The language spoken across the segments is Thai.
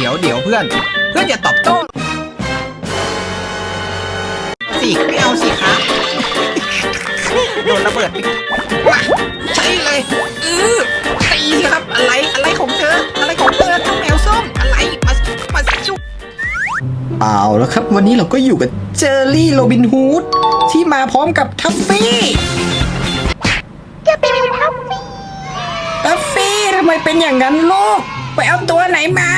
เดี๋ยวเดี๋ยวเพื่อน เพื่อนอย่าตอบโต้สิไม่เอาสิครับโดนระเบิดมาใช่เลยเออตีสิครับอะไรอะไรของเธอ อะไรของเธอเจ้าแมวส้มอะไรมามาสู้เอาแล้วครับ วันนี้เราก็อยู่กับเจอร์รี่โรบินฮูดที่มาพร้อมกับทัฟฟี่จะเป็นทัฟฟี่ทัฟฟี่ทำไมเป็นอย่างนั้นลูกไปเอาตัวไหนมา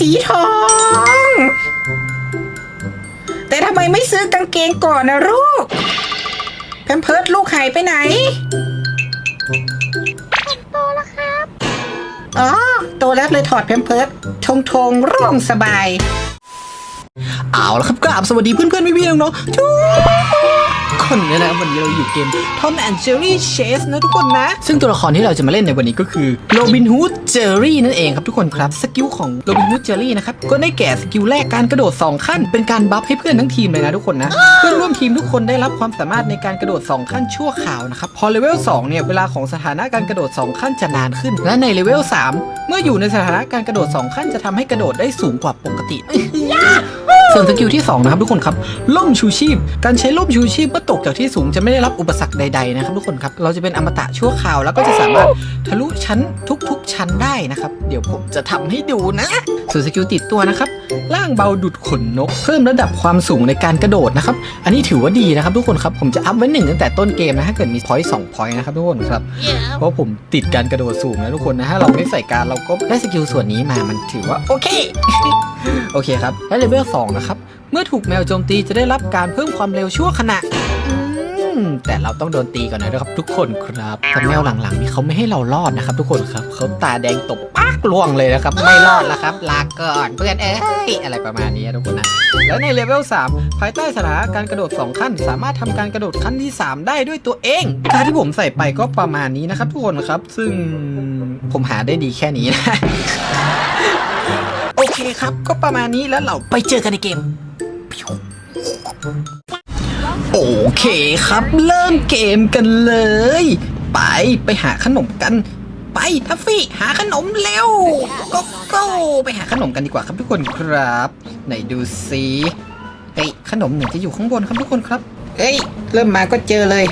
สีทอง แต่ทำไมไม่ซื้อกางเกงก่อนนะลูกแพมเพิร์ดลูกหายไปไหนโตแล้วครับ อ๋อ โตแล้วเลยถอดแพมเพิร์ดทงทงร่องสบาย เอาละครับกราบสวัสดีเพื่อนๆพี่ๆน้องๆทุก คนเนี่ยนะวันนี้เราอยู่เกม Tom and Jerry Chase นะทุกคนนะ ซึ่งตัวละครที่เราจะมาเล่นในวันนี้ก็คือ Robin Hood Jerry นั่นเองครับทุกคนครับ สกิลของ Robin Hood Jerry นะครับ ก็ได้แก่สกิลแรกการกระโดด 2 ขั้น เป็นการบัฟให้เพื่อนทั้งทีมเลยนะทุกคนนะ เพื่อนร่วมทีมทุกคนได้รับความสามารถในการกระโดด 2 ขั้นชั่วคราวนะครับ พอเลเวล2เนี่ยเวลาของสถานะการกระโดด 2 ขั้นจะนานขึ้น และในเลเวล3เมื่ออยู่ในสถานะการกระโดด 2 ขั้นจะทำให้กระโดดได้สูงกว่าปกติ ส่วนสกิลที่ 2 นะครับทุกคนครับล่มชูชีพ การใช้ล่มชูชีพเมื่อตกจากที่สูงจะไม่ได้รับอุปสรรคใดๆนะครับทุกคนครับเราจะเป็นอมตะชั่วคราวแล้วก็จะสามารถทะลุชั้นทุกๆชั้นได้นะครับ เดี๋ยวผมจะทำให้ดูนะ ส่วนสกิลติดตัวนะครับล่างเบาดุดขนนก เพิ่มระดับความสูงในการกระโดดนะครับ อันนี้ถือว่าดีนะครับทุกคนครับ ผมจะอัพไว้หนึ่งตั้งแต่ต้นเกมนะถ้าเกิดมีพอยต์สองพอยต์นะครับทุกคนครับ เพราะผมติดการกระโดดสูงนะทุกคนนะถ้าเราไม่ใส่การเราก็ได้สกิลส่วนนี้มามันถือว่าโอเค โอเคครับและเลเวล2นะครับเมื่อถูกแมวโจมตีจะได้รับการเพิ่มความเร็วชั่วขณะอืม แต่เราต้องโดนตีก่อนนะครับ ทุกคนครับแต่แมวหลังๆนี่เขาไม่ให้เรารอดนะครับ ทุกคนครับเขาตาแดงตกปากล่วงเลยนะครับ ไม่รอดแล้วครับ ลาก่อนเพื่อนเอ้ยอะไรประมาณนี้ทุกคนนะและในเลเวล3ภายใต้สถานการกระโดด 2 ขั้น สามารถทำการกระโดดขั้นที่ 3 ได้ด้วยตัวเองการที่ผมใส่ไปก็ประมาณนี้นะครับ ทุกคนครับ ซึ่งผมหาได้ดีแค่นี้นะโอเคครับ ก็ประมาณนี้แล้วเราไปเจอกันในเกม โอเคครับ เริ่มเกมกันเลย ไปไปหาขนมกัน ไปทัฟฟี่หาขนมเร็วก็ก็ไปหาขนมกันดีกว่าครับทุกคนครับ ไหนดูซิเฮ้ยขนมหมือนจะอยู่ข้างบนครับทุกคนครับเอ้ยเริ่มมาก็เจอเลย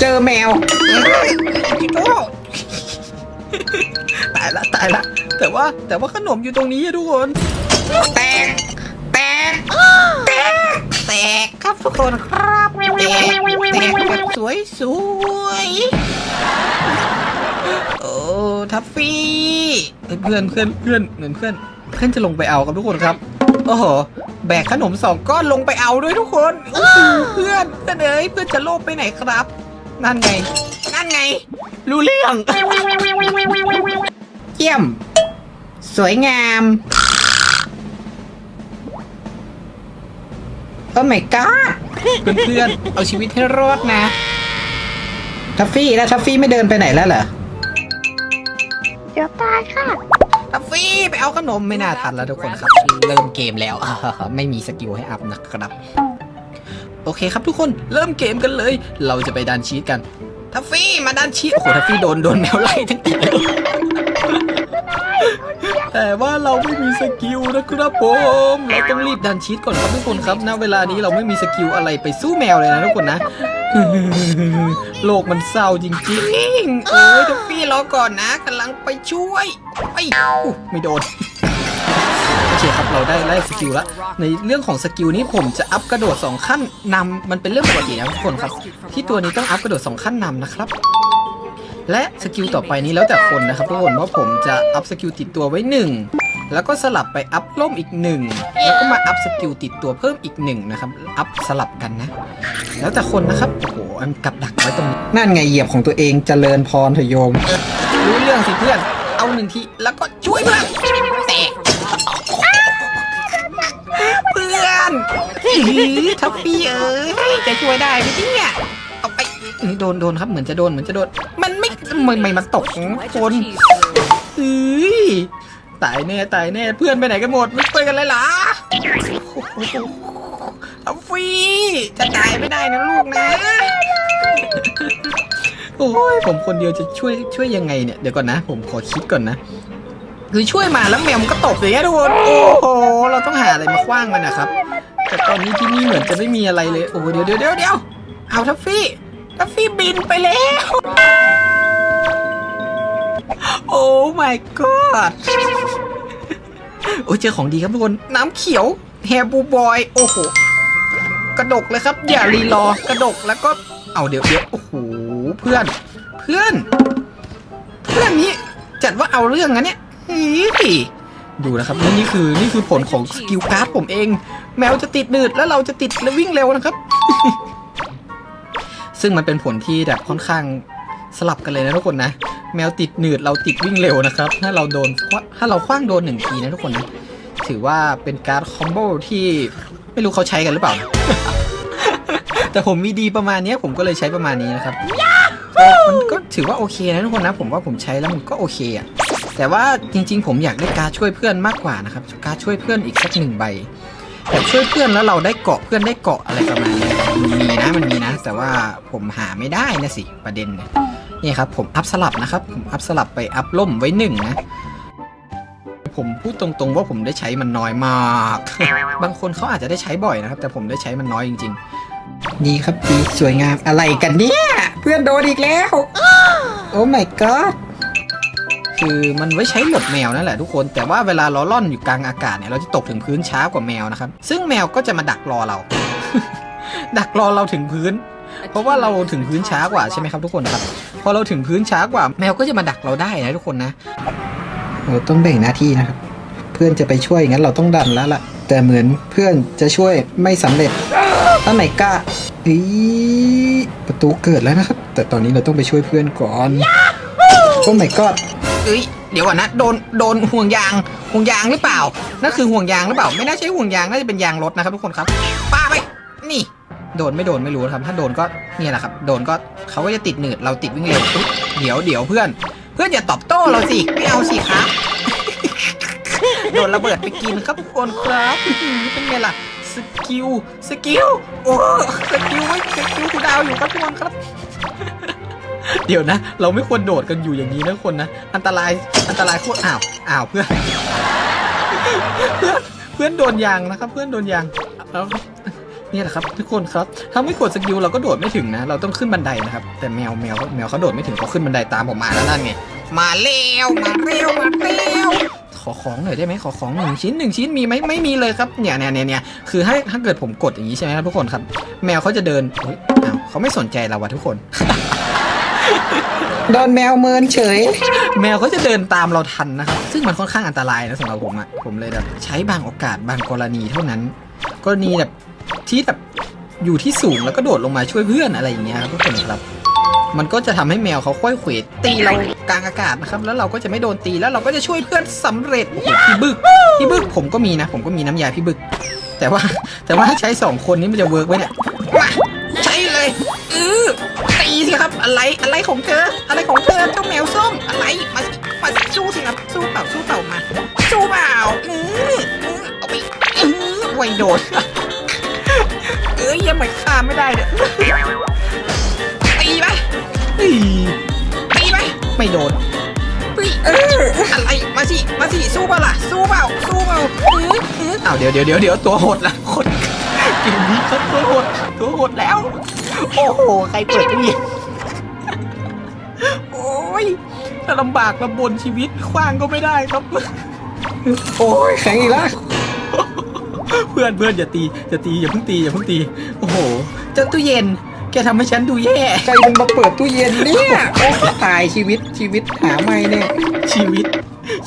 เจอแมวพี่โตตายละตายละ แต่ว่าแต่ว่าขนมอยู่ตรงนี้อะทุกคนแตกแตกแตกแตกครับทุกคนครับ แตกแตกแบบสวยสวยโอ้ทัฟฟี่เพื่อนเพื่อนเพื่อนเหมือนเพื่อน เพื่อนจะลงไปเอาครับทุกคนครับโอ้โหแบกขนมสองก้อนลงไปเอาด้วยทุกคนเพื่อนเพื่อนเอ้ยเพื่อนจะโลภไปไหนครับ นั่นไง นั่นไง รู้เรื่องเยี่ยม สวยงาม โอ้ my god เพื่อนๆเอาชีวิตให้รอดนะทัฟฟี่แล้วทัฟฟี่ไม่เดินไปไหนแล้วเหรอเดี๋ยวตายค่ะทัฟฟี่ไปเอาขนมไม่น่าทันแล้วทุกคนครับ เริ่มเกมแล้วไม่มีสกิลให้อัพนะครับ โอเคครับทุกคนเริ่มเกมกันเลย เราจะไปดันชีตกันทัฟฟี่มาดันชีตโอ้โหทัฟฟี่โดนโดนแมวไล่ตั้งแต่เริ่ม แต่ว่าเราไม่มีสกิลนะครับผม เราต้องรีบดันชีตก่อนครับทุกคนครับณเวลานี้เราไม่มีสกิลอะไรไปสู้แมวเลยนะทุกคนนะโลกมันเศร้าจริงๆโอ้ยทัฟฟี่รอก่อนนะกำลังไปช่วยไปอู้ไม่โดนโอเคครับเราได้ไล่สกิลล้วในเรื่องของสกิลนี้ผมจะอัพกระโดด 2 ขั้นนำมันเป็นเรื่องปกตินะทุกคนครับ ที่ตัวนี้ต้องอัพกระโดด 2 ขั้นนำนะครับ และสกิลต่อไปนี้แล้วแต่คนนะครับทุกคนว่าผมจะอัพสกิลติดตัวไว้ 1 แล้วก็สลับไปอัพล่มอีก 1 แล้วก็มาอัพสกิลติดตัวเพิ่มอีก 1 นะครับ อัพสลับกันนะ แล้วแต่คนนะครับ โอ้โหอันกับดักไว้ตรงนี้ นั่นไงเหยียบของตัวเองเจริญพรเถอะโยม รู้เรื่องสิเพื่อน เอาหนึ่งที แล้วก็ช่วยเพื่อนแตกเพื่อนทัฟฟี่เอ้ยจะช่วยได้ไหมเนี่ยเอาไปโดนโดนครับเหมือนจะโดนเหมือนจะโดน มันไม่ ไม่ไม่มันตกคนเฮ้ยตายแน่ตายแน่เพื่อนไปไหนกันหมดไม่ช่วยกันเลยล่ะทัฟฟี่จะตายไม่ได้นะลูกนะโอ้ยผมคนเดียวจะช่วยช่วยยังไงเนี่ยเดี๋ยวก่อนนะ ผมขอคิดก่อนนะคือช่วยมาแล้วแมวมันก็ตบอย่างเงี้ยทุกคนโอ้โหเราต้องหาอะไรมาคว้างมันนะครับแต่ตอนนี้ที่นี่เหมือนจะไม่มีอะไรเลยโอ้เดี๋ยวเดี๋ยวเดี๋ยวเดี๋ยวเอาทัฟฟี่ทัฟฟี่บินไปแล้ว โอ้ my god โอ้เจอของดีครับทุกคน น้ำเขียวแฮบูบอย โอ้โห กระดกเลยครับ อย่ารีรอกระดกแล้วก็ เอาเดี๋ยวเดี๋ยวโอ้โห เพื่อน เพื่อน เพื่อนนี้จัดว่าเอาเรื่องนะเนี่ยเฮ้ยดูนะครับนี่นี่คือนี่คือผลของสกิลการ์ดผมเอง แมวจะติดหนืดแล้วเราจะติดและวิ่งเร็วนะครับ ซึ่งมันเป็นผลที่แบบค่อนข้างสลับกันเลยนะทุกคนนะ แมวติดหนืดเราติดวิ่งเร็วนะครับ ถ้าเราโดนถ้าเราคว้างโดนหนึ่งทีนะทุกคนนะถือว่าเป็นการ์ดคอมโบที่ไม่รู้เขาใช้กันหรือเปล่า แต่ผมมีดีประมาณนี้ผมก็เลยใช้ประมาณนี้นะครับมันก็ถือว่าโอเคนะทุกคนนะ ผมว่าผมใช้แล้วมันก็โอเคอะแต่ว่าจริง ๆ ผมอยากได้การดช่วยเพื่อนมากกว่านะครับ การดช่วยเพื่อนอีกสักหนึ่งใบแบบช่วยเพื่อนแล้วเราได้เกาะเพื่อนได้เกาะอะไรประมาณนี้มันมีนะมันมีนะ แต่ว่าผมหาไม่ได้นะสิประเด็นเนี่ย นี่ครับผมอัพสลับนะครับ ผมอัพสลับไปอัพล่มไว้หนึ่งนะ ผมพูดตรงๆว่าผมได้ใช้มันน้อยมาก บางคนเขาอาจจะได้ใช้บ่อยนะครับ แต่ผมได้ใช้มันน้อยจริงๆดีครับดีสวยงามอะไรกันเนี่ยเพื่อนโดนอีกแล้วโอ้ my god คือมันไว้ใช้หลบแมวนั่นแหละทุกคน แต่ว่าเวลาเราล่อนอยู่กลางอากาศเนี่ยเราจะตกถึงพื้นช้ากว่าแมวนะครับ ซึ่งแมวก็จะมาดักรอเรา ดักรอเราถึงพื้น เพราะว่าเราถึงพื้นช้ากว่าใช่ไหมครับทุกคนครับ พอเราถึงพื้นช้ากว่า แมวก็จะมาดักเราได้นะทุกคนนะเราต้องแบ่งหน้าที่นะครับ เพื่อนจะไปช่วยงั้นเราต้องดันแล้วล่ะ แต่เหมือนเพื่อนจะช่วยไม่สำเร็จตั้งไหนกล้าอีประตูเกิดแล้วนะครับ แต่ตอนนี้เราต้องไปช่วยเพื่อนก่อนโอ้ my god เอ้ยเดี๋ยวก่อนนะโดนโดนห่วงยางห่วงยางหรือเปล่านั่นคือห่วงยางหรือเปล่า ไม่น่าใช่ห่วงยางน่าจะเป็นยางรถนะครับทุกคนครับป้าไปนี่ โดนไม่โดนไม่รู้ครับ ถ้าโดนก็เนี่ยแหละครับ โดนก็เขาก็จะติดหนืดเราติดวิ่งเร็วอุ๊ยเดี๋ยวเดี๋ยวเพื่อน เพื่อนอย่าตอบโต้เราสิไม่เอาสิครับโดนระเบิดไปกินครับทุกคนครับเป็นไงล่ะสกิลสกิลโอ้สกิลไว้สกิลคูลดาวอยู่ครับทุกคนครับ เดี๋ยวนะ เราไม่ควรโดดกันอยู่อย่างนี้นะคนนะอันตรายอันตรายโคตรอ้าวอ้าวเพื่อนเพื่อนเพื่อนโดนยางนะครับ เพื่อนโดนยางแล้ว นี่ยแหละครับทุกคนครับถ้าไม่กดสกิลเราก็โดดไม่ถึงนะ เราต้องขึ้นบันไดนะครับ แต่แมวแมวแมวเขาโดดไม่ถึงเขาขึ้นบันไดตามผมมาแล้วนั่นไงมาเร็วมาเร็วมาเร็วขอของหน่อยได้ไหมขอของหนึ่งชิ้นหนึ่งชิ้นมีไหมไม่มีเลยครับเนี่ยเนี่ยเนี่ยเนี่ยคือให้ถ้าเกิดผมกดอย่างนี้ใช่ไหมครับทุกคนครับ แมวเขาจะเดินเฮ้ยอ้าวเขาไม่สนใจเราวะทุกคนโดนแมวเมินเฉย แมวเขาจะเดินตามเราทันนะครับ ซึ่งมันค่อนข้างอันตรายนะสำหรับผมอะผมเลยแบบใช้บางโอกาสบางกรณีเท่านั้น กรณีแบบ ที่แบบอยู่ที่สูงแล้วก็โดดลงมาช่วยเพื่อนอะไรอย่างเงี้ยครับทุกคนครับ มันก็จะทำให้แมวเขาค่อยเขวตีเรากลางอากาศนะครับ แล้วเราก็จะไม่โดนตีแล้วเราก็จะช่วยเพื่อนสำเร็จพี่บึกพี่บึกผมก็มีนะ ผมก็มีน้ำยาพี่บึก แต่ว่าแต่ว่าถ้าใช้สองคนนี้มันจะเวิร์กไหมเนี่ยมาใช้เลยเออตีสิครับอะไรอะไรของเธอ อะไรของเธอเจ้าแมวส้มอะไรมามาสู้สิครับสู้เปล่าสู้เปล่ามาสู้เปล่าออเออเอาไปเออไวโดน เอ้ยยังไม่ฆ่าไม่ได้เนี่ยตีไปเฮ้ยตีไหมไม่โดนเฮ้ยเอออะไรมาสิมาสิสู้เปล่าล่ะสู้เปล่าสู้เปล่าเออเอออ้าวเดี๋ยวเดี๋ยวเดี๋ยวเดี๋ยวตัวหดละคนเกมนี้ครับตัวหดตัวหดแล้ว โอ้โหใครเปิดตู้เย็นโอ้ยถ้าลำบากลำบนชีวิตคว้างก็ไม่ได้ครับ โอ้ยแข็งอีกแล้ว เพื่อนเพื่อนอย่าตีอย่าตีอย่าเพิ่งตีอย่าเพิ่งตี โอ้โหเจ้าตู้เย็น แกทำให้ฉันดูแย่ ใครมันมาเปิดตู้เย็นเนี่ยโอ้ตายชีวิตชีวิตหาไม่แน่ชีวิต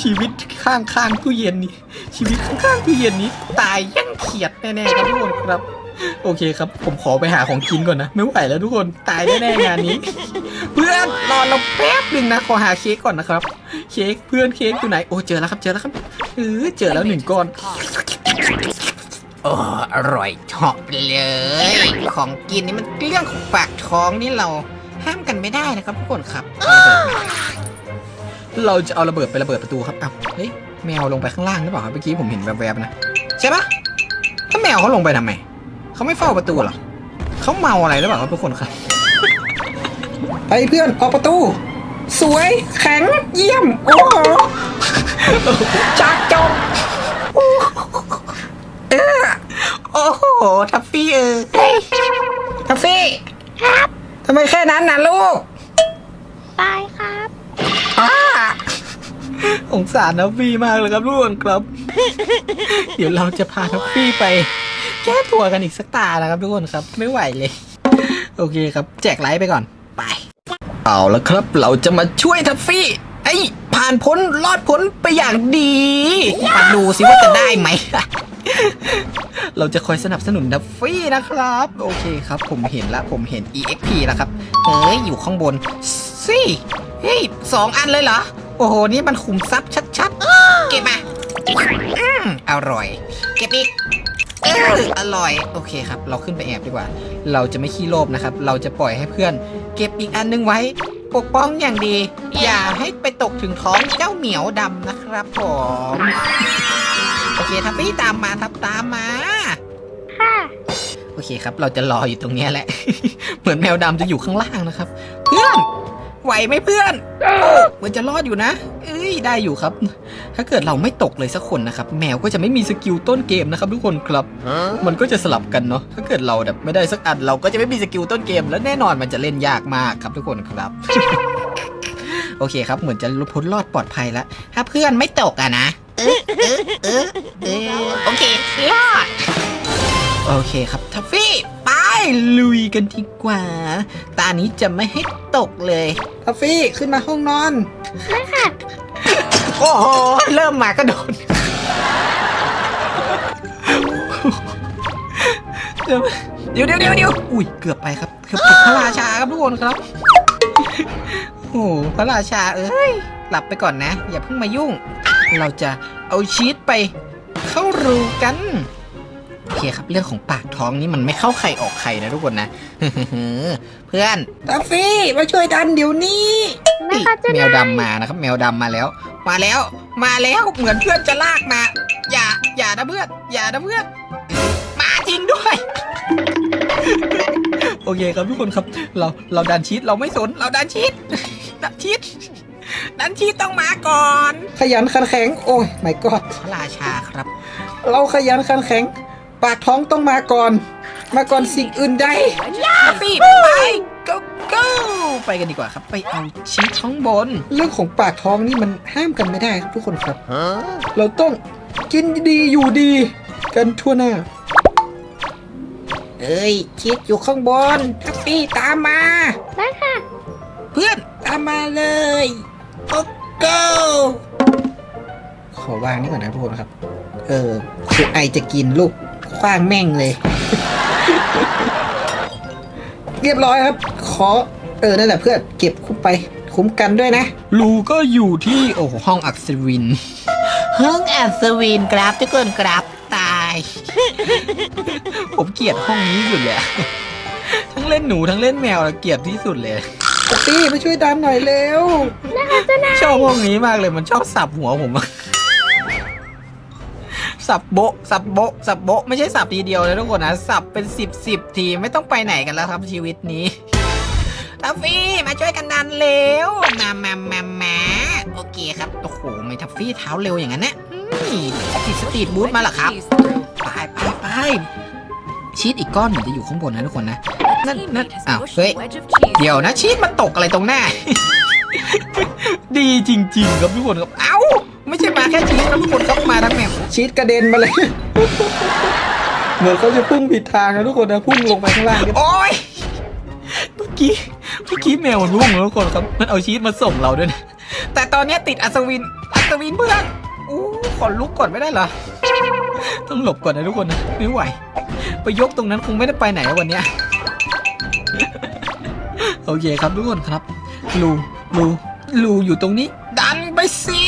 ชีวิตข้างข้างตู้เย็นนี้ ชีวิตข้างข้างตู้เย็นนี้ ตายยังเขียดแน่ๆครับทุกคนครับ โอเคครับ ผมขอไปหาของกินก่อนนะ ไม่ไหวแล้วทุกคนตายแน่ๆงานนี้ เพื่อนรอเราแป๊บหนึ่งนะขอหาเค้กก่อนนะครับ เค้กเพื่อนเค้กอยู่ไหนโอ้เจอแล้วครับเจอแล้วครับเออเจอแล้วหนึ่งก้อน โอ้อร่อยชอบเลย ของกินนี่มันเรื่องของปากท้องนี่เราห้ามกันไม่ได้นะครับทุกคนครับเราจะเอาระเบิดไประเบิดประตูครับอ้าวเฮ้ยแมวลงไปข้างล่างหรือเปล่าครับเมื่อกี้ผมเห็นแวบๆนะ ใช่ปะถ้าแมวเขาลงไปทำไมเขาไม่เฝ้าประตูหรอเขาเมาอะไรหรือเปล่าครับทุกคนครับไปเพื่อนออกประตู สวยแข็งเยี่ยม โอ้โหจากจบ โอ้โหทัฟฟี่เออเฮ้ยทัฟฟี่ครับทำไมแค่นั้นนะลูกตายครับอ้าสงสารทัฟฟี่มากเลยครับทุกคนครับ เดี๋ยวเราจะพาทัฟฟี่ไป แก้ตัวกันอีกสักตานะครับทุกคนครับ ไม่ไหวเลย โอเคครับ แจกไลค์ไปก่อน ไป เอาละครับ เราจะมาช่วยทัฟฟี่ ไอ้ยผ่านพ้นรอดพ้นไปอย่างดีมาดูสิว่าจะได้ไหม เราจะคอยสนับสนุนทัฟฟี่นะครับ โอเคครับ ผมเห็นแล้วผมเห็น EXP แล้วครับ เฮ้ย อยู่ข้างบนสิเฮ้ยสองอันเลยเหรอ โอ้โห นี่มันขุมทรัพย์ชัดๆ เก็บมาอืมอร่อย เก็บอีกอร่อย โอเคครับ เราขึ้นไปแอบดีกว่า เราจะไม่ขี้โลภนะครับ เราจะปล่อยให้เพื่อน เก็บอีกอันนึงไว้ ปกป้องอย่างดี อย่าให้ไปตกถึงท้องเจ้าเหมียวดำนะครับผม อเคทัฟฟี่ตามมาทับตามมา ค่ะโอเคครับ เราจะรออยู่ตรงเนี้ยแหละ เหมือนแมวดำจะอยู่ข้างล่างนะครับ เพื่อนไหวไหมเพื่อนโอ้เหมือนจะรอดอยู่นะ เอ้ยได้อยู่ครับ ถ้าเกิดเราไม่ตกเลยสักคนนะครับ แมวก็จะไม่มีสกิลต้นเกมนะครับ ทุกคนครับ มันก็จะสลับกันเนาะ ถ้าเกิดเราแบบไม่ได้สักอันเราก็จะไม่มีสกิลต้นเกม แล้วแน่นอนมันจะเล่นยากมากครับทุกคนครับ โอเคครับ เหมือนจะพ้นรอดปลอดภัยแล้ว ถ้าเพื่อนไม่ตกอะนะ เออเออเออเออโอเครอดโอเคครับทัฟฟี่ไปลุยกันดีกว่า ตานี้จะไม่ให้ตกเลยทัฟฟี่ขึ้นมาห้องนอนได้ค่ะโอ้โหเริ่มมาก็โดนเดี๋ยวเดี๋ยวเดี๋ยวเดี๋ยวเดี๋ยวอุ้ยเกือบไปครับเกือบตกพระราชาครับทุกคนครับโอ้โหพระราชาเอ้ยหลับไปก่อนนะ อย่าเพิ่งมายุ่ง เราจะเอาชีสไปเข้ารูกันโอเคครับเรื่องของปากท้องนี่มันไม่เข้าใครออกใครนะทุกคนนะ เพื่อนทัฟฟี่มาช่วยดันเดี๋ยวนี้ได้ค่ะเจ้าแมนาวยดำมานะครับ แมวดำมาแล้ว มาแล้ว มาแล้วเหมือนเพื่อนจะลากมา อย่าอย่านะเพื่อนอย่านะเพื่อนมาจริงด้วย โอเคครับทุกคนครับ เราเราดันชีตเราไม่สนเราดันชีตดันชีต ดันชีตต้องมาก่อน ขยันขันแข็ง โอ้ยไม่กอดพระราชาครับ เราขยันขันแข็ง ปากท้องต้องมาก่อน มาก่อนสิ่งอื่นใดกาฟีไป go go ไปกันดีกว่าครับ ไปเอาชีสข้างบน เรื่องของปากท้องนี่มันห้ามกันไม่ได้ครับทุกคนครับ เราต้องกินดีอยู่ดี กันทั่วหน้า เอ้ยชีสอยู่ข้างบนทัฟฟี่ตามมา ได้ค่ะ เพื่อนตามมาเลย go go ขอวางนี่ก่อนนะทุกคนครับ เออคือไอจะกินลูกคว้างแม่งเลย เรียบร้อยครับ ขอ เออ นั่นแหละเพื่อนเก็บคุ้มไป คุ้มกันด้วยนะ ลูก็อยู่ที่โอ้โหห้องอัศวิน ห้องอัศวินครับทุกคนครับตาย ผมเกลียดห้องนี้ที่สุดเลยอะทั้งเล่นหนูทั้งเล่นแมวอะเกลียดที่สุดเลย พี่มาช่วยดันหน่อยเร็วได้ค่ะเจ้านายชอบห้องนี้มากเลยมันชอบสับหัวผมอะสับโบะสับโบะสับโบะไม่ใช่สับทีเดียวเลยทุกคนนะ สับเป็นสิบสิบทีไม่ต้องไปไหนกันแล้วครับชีวิตนี้ทัฟฟี่มาช่วยกันดันเร็วมามามามาโอเคครับโอ้โหไม่ทัฟฟี่เท้าเร็วอย่างนั้นนะนี่ติดสตรีทบูทมาเหรอครับ ไปไปไป ชีสอีกก้อนเหมือนจะอยู่ข้างบนนะทุกคนนะ นั่นนั่นอ้าวเฮ้ยเดี๋ยวนะชีสมันตกอะไรตรงหน้า ดีจริง ๆ ครับทุกคนครับเอ้าไม่ใช่มาแค่ชีสครับทุกคนครับมาทั้งแมวชีสกระเด็นมาเลย เหมือนเขาจะพุ่งผิดทางนะทุกคนนะพุ่งลงไปข้างล่างโอ้ยเมื่อกี้เมื่อกี้แมวมันพุ่งนะทุกคนครับมันเอาชีสมาส่งเราด้วยนะแต่ตอนเนี้ยติดอัศวินอัศวินเพื่อนอู้ขอลุกก่อนไม่ได้เหรอต้องหลบก่อนนะทุกคนนะไม่ไหว ไปยกตรงนั้นคงไม่ได้ไปไหนอะวันเนี้ยโอเคครับทุกคนครับลูลูลูอยู่ตรงนี้ ดันไปสิ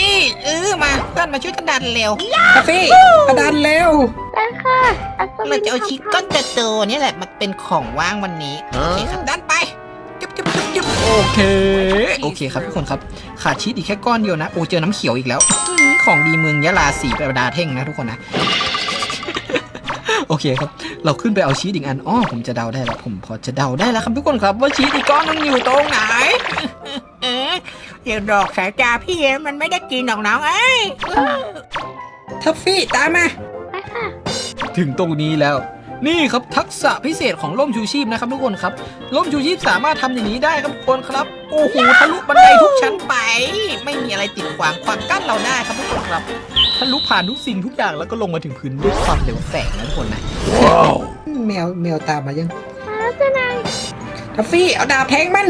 เออมาเพื่อนมาช่วยกันดันเร็วคาเฟ่มาดันเร็วได้ค่ะอัศวินเราจะเอาชิ้นก้อนโตๆนี่แหละมาเป็นของว่างวันนี้โอเคครับดันไปจุ๊บจุ๊บจุ๊บจุ๊บโอเคโอเคครับทุกคนครับขาดชีสอีกแค่ก้อนเดียวนะโอ้เจอน้ำเขียวอีกแล้วอื้อหือของดีเมืองยะลาสีประดาเท่งนะทุกคนนะ โอเคครับ เราขึ้นไปเอาชีสอีกอันอ้อผมจะเดาได้แล้ว ผมพอจะเดาได้แล้วครับทุกคนครับ ว่าชีสอีกก้อนนึงอยู่ตรงไหนเอ๊ะอย่าดอกสายตาพี่เอ๋มันไม่ได้กินหรอกน้องเอ้ยทัฟฟี่ตามมาไปค่ะถึงตรงนี้แล้วนี่ครับทักษะพิเศษของร่มชูชีพนะครับทุกคนครับร่มชูชีพสามารถทำอย่างนี้ได้ครับทุกคนครับ โอ้โหทะลุบันไดทุกชั้นไป ไม่มีอะไรติดขวางความกั้นเราได้ครับทุกคนครับ ทะลุผ่านทุกสิ่งทุกอย่างแล้วก็ลงมาถึงพื้นด้วยความเร็วแสงนะทุกคนนะแมวแมวตามมายังมาแล้วเจ้านายทัฟฟี่เอาดาบแทงมัน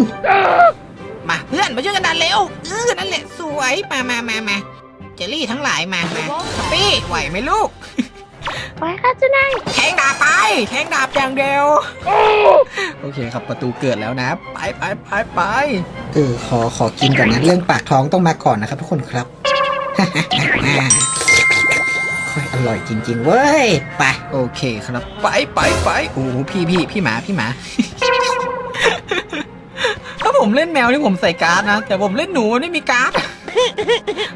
มาเพื่อนมาช่วยกันดันเร็วเออนั่นแหละสวยมามามามาเจลลี่ทั้งหลายมามาทัฟฟี่ไหวไหมลูกไปค่ะเจ้านายแทงดาบไป แทงดาบอย่างเดียวโอเคครับประตูเกิดแล้วนะ ไปไปไปไปเออขอขอกินก่อนนะ เรื่องปากท้องต้องมาก่อนนะครับทุกคนครับค่อ ยอร่อยจริงๆเว้ย ไป โอเคครับ ไปไปไปโอ้โหพี่พี่พี่หมาพี่หมา ถ้าผมเล่นแมวนี่ผมใส่การ์ดนะ แต่ผมเล่นหนูมันไม่มีการ์ด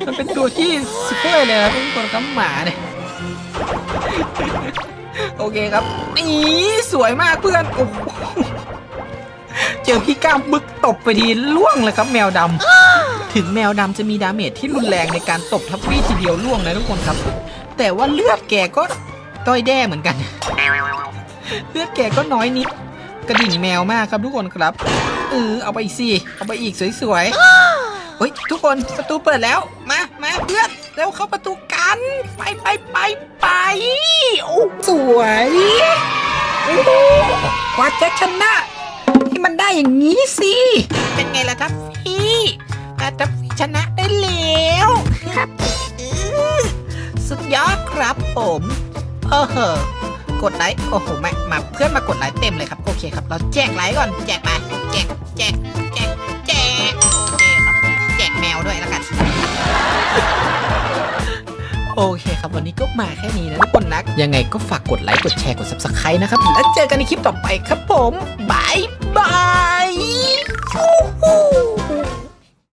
มันเป็นตัวที่สุดยเลยนะทุกคนครับหมาเนี่ยโอเคครับนี่สวยมากเพื่อนโอ้เจอพี่ก้ามบึกตบไปทีล่วงเลยครับแมวดำถึงแมวดำจะมีดาเมจที่รุนแรงในการตบทับวี่ทีเดียวล่วงนะทุกคนครับ แต่ว่าเลือดแกก็ต้อยแด้เหมือนกัน เลือดแกก็น้อยนิด กระดิ่งแมวมากครับทุกคนครับเออเอาไปอีกสิเอาไปอีกสวยๆเฮ้ยทุกคนประตูเปิดแล้วมามาเพื่อนเร็วเข้าประตูกัน ไปไปไปไปโอ้สวยโอ้โหกว่าจะชนะที่มันได้อย่างนี้สิ เป็นไงล่ะทัฟฟี่ทัฟฟี่ชนะ ครับผมเออเกดไลค์โอ้โหม่มาเพื่อนมากดไลค์เต็มเลยครับโอเคครับ เราแจกไลค์ก่อนแจกไปแจกแจกแจกแจกโอเคครับแจกแมวด้วยแล้วกัน โอเคครับวันนี้ก็มาแค่นี้นะทุกคนนะยังไงก็ฝากกดไลค์กดแชร์กด subscribe นะครับแล้วเจอกันในคลิปต่อไปครับผมบายบาย